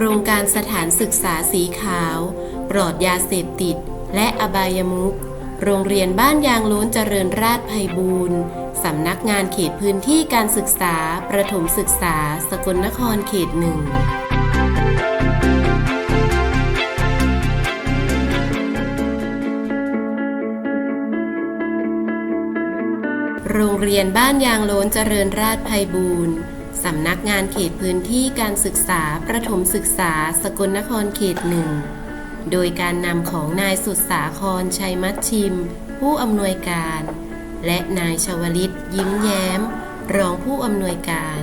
ครงการสถานศึกษาสีขาว ปลอดยาเสพติด และอบายมุขโรงเรียนบ้านยางล้นเจริญราษฎร์ไพบูรณ์สำนักงานเขตพื้นที่การศึกษา ประถมศึกษา สกลนครเขตหนึ่งโรงเรียนบ้านยางโล้นเจริญราษฎร์ไพบูรณ์ สำนักงานเขตพื้นที่การศึกษาประถมศึกษาสกลนครเขตหนึ่ง โดยการนำของนายสุดสาครชัยมัดชิม ผู้อำนวยการ และนายชวลิตยิ้มแย้ม รองผู้อำนวยการ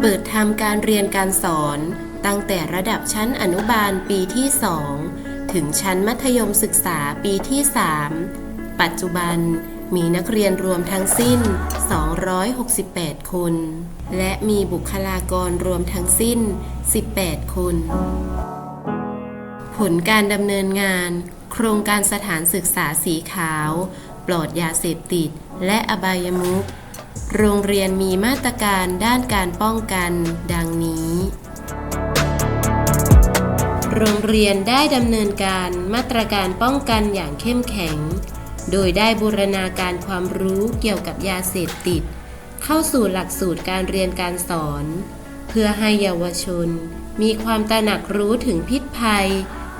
เปิดทำการเรียนการสอนตั้งแต่ระดับชั้นอนุบาลปีที่ 2 ถึงชั้นมัธยมศึกษาปีที่ 3 ปัจจุบัน มีนักเรียนรวมทั้งสิ้น 268 คน และมีบุคลากรรวมทั้งสิ้น 18 คน ผลการดำเนินงาน โครงการสถานศึกษาสีขาว ปลอดยาเสพติด และอบายมุขโรงเรียนมีมาตรการด้านการป้องกัน ดังนี้ โรงเรียนได้ดำเนินการมาตรการป้องกันอย่างเข้มแข็ง โดยได้บูรณาการความรู้เกี่ยวกับยาเสพติด เข้าสู่หลักสูตรการเรียนการสอน เพื่อให้เยาวชน มีความตระหนักรู้ถึงพิษภัย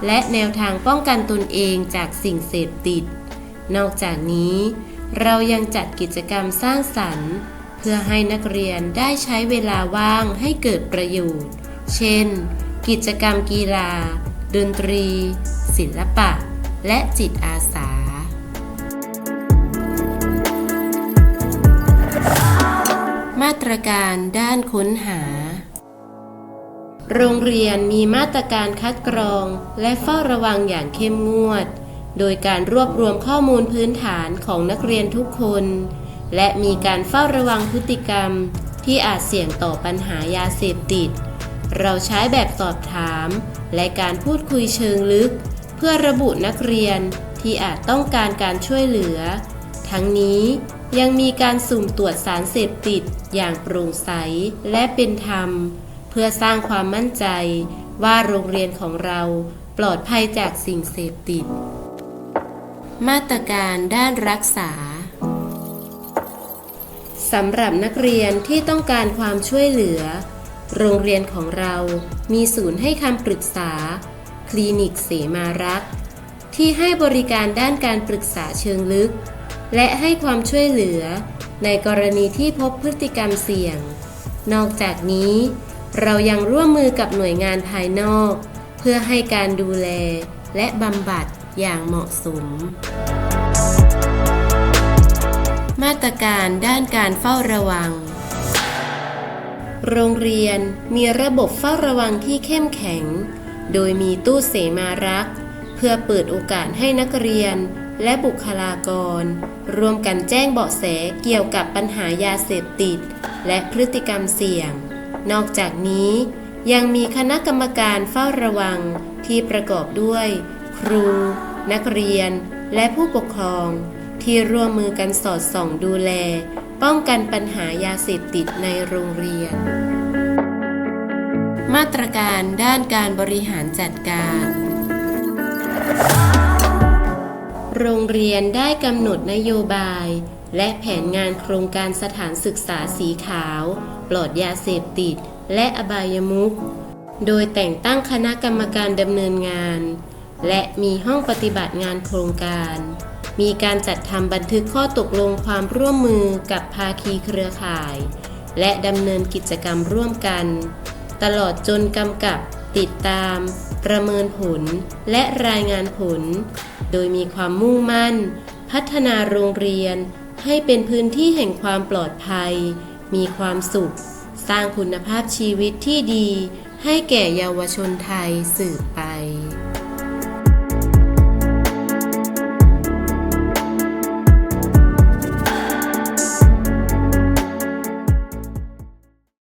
และแนวทางป้องกันตนเองจากสิ่งเสพติด นอกจากนี้ เรายังจัดกิจกรรมสร้างสรรค์ เพื่อให้นักเรียนได้ใช้เวลาว่างให้เกิดประโยชน์ เช่น กิจกรรมกีฬา ดนตรี ศิลปะ และจิตอาสา มาตรการด้านค้นหา โรงเรียนมีมาตรการคัดกรองและเฝ้าระวังอย่างเข้มงวด โดยการรวบรวมข้อมูลพื้นฐานของนักเรียนทุกคน และมีการเฝ้าระวังพฤติกรรมที่อาจเสี่ยงต่อปัญหายาเสพติด เราใช้แบบสอบถาม และการพูดคุยเชิงลึก เพื่อระบุนักเรียนที่อาจต้องการการช่วยเหลือ ทั้งนี้ ยังมีการสุ่มตรวจสารเสพติดอย่างโปร่งใสและเป็นธรรม เพื่อสร้างความมั่นใจว่าโรงเรียนของเราปลอดภัยจากสิ่งเสพติด มาตรการด้านรักษาสำหรับนักเรียนที่ต้องการความช่วยเหลือ โรงเรียนของเรามีศูนย์ให้คำปรึกษา คลินิกเสมารักษ์ที่ให้บริการด้านการปรึกษาเชิงลึก และให้ความช่วยเหลือ ในกรณีที่พบพฤติกรรมเสี่ยง นอกจากนี้ เรายังร่วมมือกับหน่วยงานภายนอก เพื่อให้การดูแล และบำบัดอย่างเหมาะสม มาตรการด้านการเฝ้าระวัง โรงเรียนมีระบบเฝ้าระวังที่เข้มแข็ง โดยมีตู้เสมารักษ์เพื่อเปิดโอกาสให้นักเรียน และบุคลากร รวมกันแจ้งเบาะแสเกี่ยวกับปัญหายาเสพติด และพฤติกรรมเสี่ยง นอกจากนี้ ยังมีคณะกรรมการเฝ้าระวังที่ประกอบด้วย ครู นักเรียน และผู้ปกครอง ที่ร่วมมือกันสอดส่องดูแล ป้องกันปัญหายาเสพติดในโรงเรียน มาตรการด้านการบริหารจัดการ โรงเรียนได้กำหนดนโยบาย และแผนงานโครงการสถานศึกษาสีขาว ปลอดยาเสพติด และอบายมุขโดยแต่งตั้งคณะกรรมการดำเนินงาน และมีห้องปฏิบัติงานโครงการ มีการจัดทำบันทึกข้อตกลงความร่วมมือกับภาคีเครือข่าย และดำเนินกิจกรรมร่วมกัน ตลอดจนกำกับ ติดตาม ประเมินผล และรายงานผล โดยมีความมุ่งมั่น พัฒนาโรงเรียน ให้เป็นพื้นที่แห่งความปลอดภัย มีความสุข สร้างคุณภาพชีวิตที่ดี ให้แก่เยาวชนไทยสืบไป